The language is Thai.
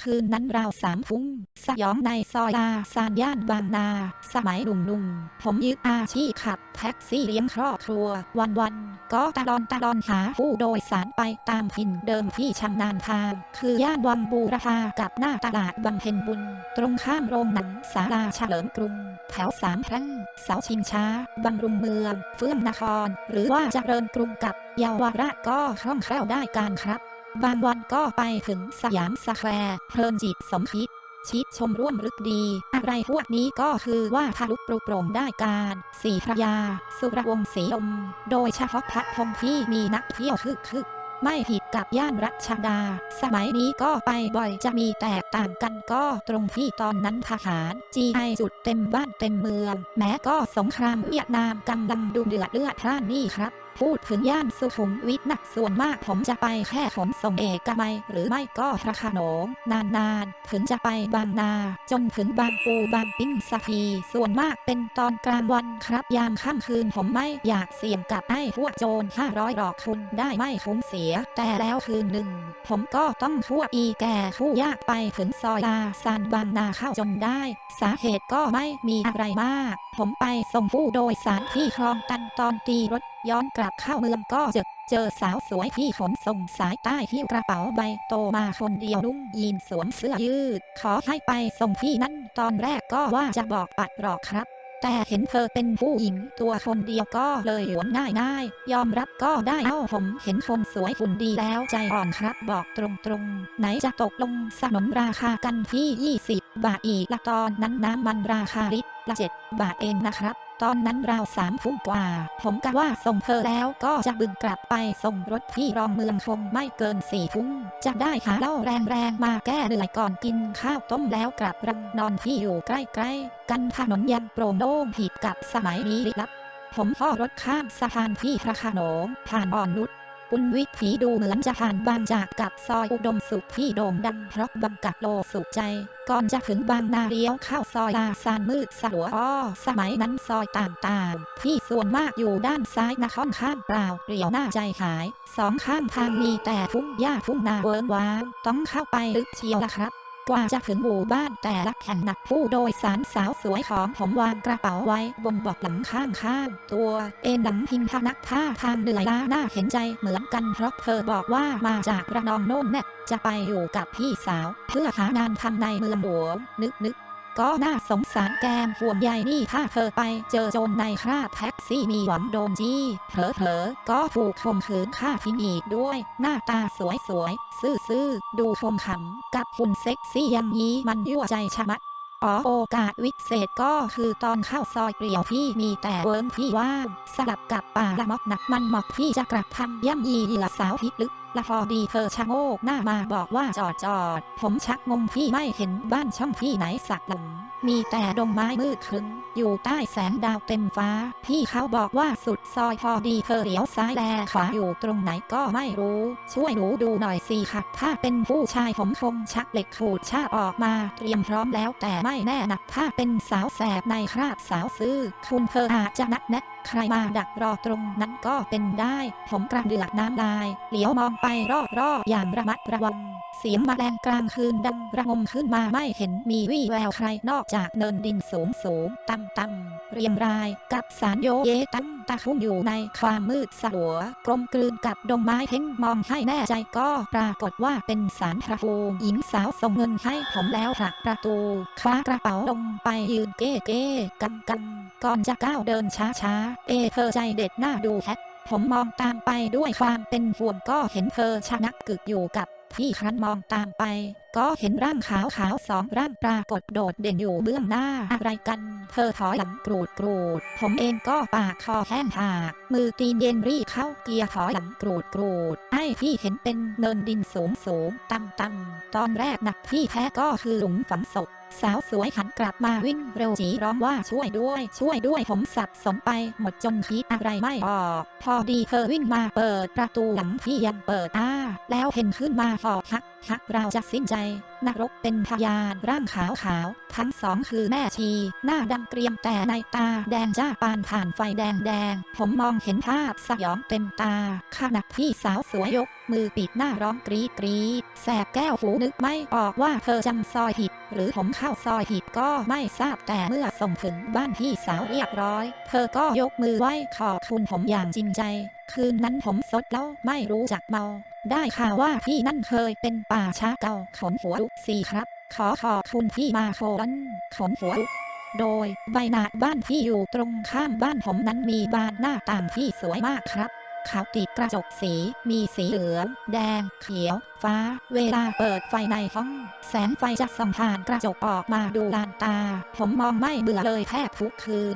คืนนั้นราวสามทุ่มสยองในซอยลาซานย่านบางนา สมัยหนุ่มๆ ผมยึดอาชีพขับแท็กซี่เลี้ยงครอบครัว วันๆ ก็ตะลอนตะลอนหาผู้โดยสารไปตามพินเดิมที่ชำนาญทาง คือย่านวังบูรพากับหน้าตลาดบำเพ็ญบุญ ตรงข้ามโรงหนังสาราเฉลิมกรุง แถวสามพรั่งเสาชิงช้า บำรุงเมือง เฟื่องนคร หรือว่าเจริญกรุงกับเยาวราชก็คล่องแคล่วได้การครับ บางวันก็ไปถึงสยามสแควร์เพลินจิตสมคิด ชิดชมร่วมรึกดี อะไรพวกนี้ก็คือว่าทะลุปรุโปร่งได้การสีพระยา สุรวงศ์ศรีลม โดยเฉพาะพระพงที่มีนักเที่ยวคึกคึกไม่ผิด กับย่านรัชดา สมัยนี้ก็ไปบ่อยจะมีแตกต่างกันก็ตรงที่ตอนนั้นทหาร GI จุดเต็มบ้านเต็มเมือง แม้ก็สงครามเวียดนามกำลังดูเดือดเลือดพล่านนี่ครับพูดถึงย่านสุขุมวิทนะส่วนมากผมจะไปแค่ขนส่งเอกมัยหรือไม่ก็พระโขนงนานๆ ถึงจะไปบางนา จนถึงบางปูบางปิ้งสักทีส่วนมากเป็นตอนกลางวันครับยามค่ำคืนผมไม่อยากเสี่ยงกับไอ้พวกโจร500หลอกคุณได้ไม่คุ้มเสีย แต่แล้วคืนหนึ่ง ผมก็ต้องทั่วอีแก่ผู้ยากไปถึงซอยลาซานบางนาเข้าจนได้ สาเหตุก็ไม่มีอะไรมาก ผมไปส่งผู้โดยสารที่คลองตันตอนตีรถย้อนกลับเข้าเมืองก็เจอเจอสาวสวยที่ขนส่งสายใต้หิ้วกระเป๋าใบโตมาคนเดียวนุ่งยีนสวมเสื้อยืด ขอให้ไปส่งที่นั่นตอนแรกก็ว่าจะบอกปัดหรอกครับ แต่เห็นเธอเป็นผู้หญิงตัวคนเดียวก็เลยหวนง่ายง่ายๆยอมรับก็ได้เอ้าผมเห็นคนสวยหุ่นดีแล้วใจอ่อนครับบอกตรงๆ ไหนจะตกลงสนนราคากันที่ 20 บาทอีกละตอนนั้นน้ำมันราคาลิตร ละ7บาทเองนะครับ ตอนนั้นราวสามทุ่มกว่า ผมกะว่าส่งเธอแล้วก็จะบึงกลับไปส่งรถที่รองเมืองคงไม่เกินสี่ทุ่มจะได้หาเหล้าแรงๆมาแก้เหนื่อยก่อนกินข้าวต้มแล้วกลับรังนอนที่อยู่ใกล้ๆ กันถนนยังโปร่งโล่งผิดกับสมัยนี้ลับผมพ่อรถข้ามสะพานที่พระโขนงผ่านอ่อนนุช ปุณวิถีดูเหมือนจะผ่านบางจากกับซอยอุดมสุขที่โด่งดังเพราะบังกัดโลสุขใจ ก่อนจะถึงบางนาเลี้ยวเข้าซอยลาซานมืดสลัวอ้อสมัยนั้นซอยต่างๆ ที่ส่วนมากอยู่ด้านซ้ายนะค่อนข้างเปล่าเปลี่ยวหน้าใจหาย สองข้างทางมีแต่ทุ่งหญ้าทุ่งนาเวิร์นว้างต้องเข้าไปลึกเชียวละครับ กว่าจะถึงหมู่บ้านแต่ละแห่งหนักผู้โดยสารสาวสวยของผมวางกระเป๋าไว้บนเบอกหลังข้างข้างตัว เอ็นหลังพิงพนักท่าทางเหนื่อยล้าหน้าเห็นใจเหมือนกันเพราะเธอบอกว่ามาจากระนองโน่นแน่จะไปอยู่กับพี่สาว เพื่อหางานทำในเมืองหลวงนึกนึก ก็น่าสงสารแกมห่วงใยนี่ถ้าเธอไปเจอโจรในคราบแท็กซี่มีหวังโดนจี้เผลอๆก็ถูกข่มขืนฆ่าทิ้งอีกด้วย หน้าตาสวยๆ ซื่อๆ ดูชมขำกับหุ่นเซ็กซี่อย่างนี้มันยั่วใจชะมัดอ๋อโอกาสวิเศษก็คือตอนเข้าซอยเปลี่ยวที่มีแต่เวิร์นที่ว่างสลับกับป่าละมอกหนักมันหมอกที่จะกลับทำย่ำยีเหยื่อสาวที่ลึก ละพอดีเธอชะโงกหน้ามาบอกว่าจอดจอด ผมชักงงที่ไม่เห็นบ้านช่องที่ไหนสักหลัง มีแต่ดงไม้มืดครึ้มอยู่ใต้แสงดาวเต็มฟ้า พี่เขาบอกว่าสุดซอยพอดีเธอเลี้ยวซ้ายแลขวาอยู่ตรงไหนก็ไม่รู้ ช่วยหนูดูหน่อยสิค่ะ ถ้าเป็นผู้ชายผมคงชักเหล็กขูดชาออกมาเตรียมพร้อมแล้วแต่ไม่แน่นะถ้าเป็นสาวแสบในคราบสาวซื่อคุณเธออาจจะนัดแนะใครมาดักรอตรงนั้นก็เป็นได้ ผมกระเดือกน้ำลาย เหลียวมองไปรอบๆอย่างระมัดระวัง เสียงมแมลงกลางคืนดังระงมขึ้นมาไม่เห็นมีวี่แววใครนอกจากเนินดินสูงสูงต่ำต่ำเรียมรายกับสารโยเยตั้งตะคุ่มอยู่ในความมืดสลัว กลมกลืนกับดงไม้เพ่งมองให้แน่ใจก็ปรากฏว่าเป็นสารพระภูมิหญิงสาวส่งเงินให้ผมแล้วผลักประตูคว้ากระเป๋าลงไปยืนเก้เก้กันกันก่อนจะก้าวเดินช้าช้าเอเธอใจเด็ดหน้าดูแฮก ผมมองตามไปด้วยความเป็นห่วงก็เห็นเธอชะนักกึกอยู่กับพี่ครั้นมองตามไป ก็เห็นร่างขาวขาวสองร่างปรากฏโดดเด่นอยู่เบื้องหน้าอะไรกัน เธอถอยหลังกรูดกรูด ผมเองก็ปากคอแห้งหากมือตีนเย็นรีเข้าเกียร์ถอยหลังกรูดกรูด ไอ้ที่เห็นเป็นเนินดินสูงสูงต่ำต่ำตอนแรกหนักที่แท้ก็คือหลุมฝังศพ สาวสวยหันกลับมาวิ่งเร็วจีร้องว่าช่วยด้วย ช่วยด้วยผมสับสนไปหมดจนคิดอะไรไม่ออก พอดีเธอวิ่งมาเปิดประตูหลังที่ยังเปิดอ้าแล้วเห็นขึ้นมาหอบฮั กฮักเราจะสิ้นใจนรกเป็นพยานร่างขาวขาวทั้งสองคือแม่ชี หน้าดำเกรียมแต่ในตาแดงจ้าปานผ่านไฟแดงแดงๆผมมองเห็นภาพสยองเต็มตาขณะพี่สาวสวยยก มือปิดหน้าร้องกรีดกรีดแสบแก้วหูนึกไม่ออกว่าเธอจำซอยผิด หรือผมเข้าซอยผิดก็ไม่ทราบแต่เมื่อส่งถึงบ้านพี่สาวเรียบร้อย เธอก็ยกมือไหว้ขอบคุณผมอย่างจริงใจคืนนั้นผมสดแล้วไม่รู้จักเมา ได้ข่าวว่าพี่นั่นเคยเป็นป่าช้าเก่าขนหัวลุกสีครับ ขอขอบคุณพี่มาโคนขนหัวลุกโดยใบหนาบ้านที่อยู่ตรงข้ามบ้านผมนั้นมีบานหน้าต่างที่สวยมากครับเขาติดกระจกสี มีสีเหลือง แดง เขียว ฟ้า เวลาเปิดไฟในห้อง แสงไฟจะส่องผ่านกระจกออกมาดูลานตา ผมมองไม่เบื่อเลยแทบทุกคืน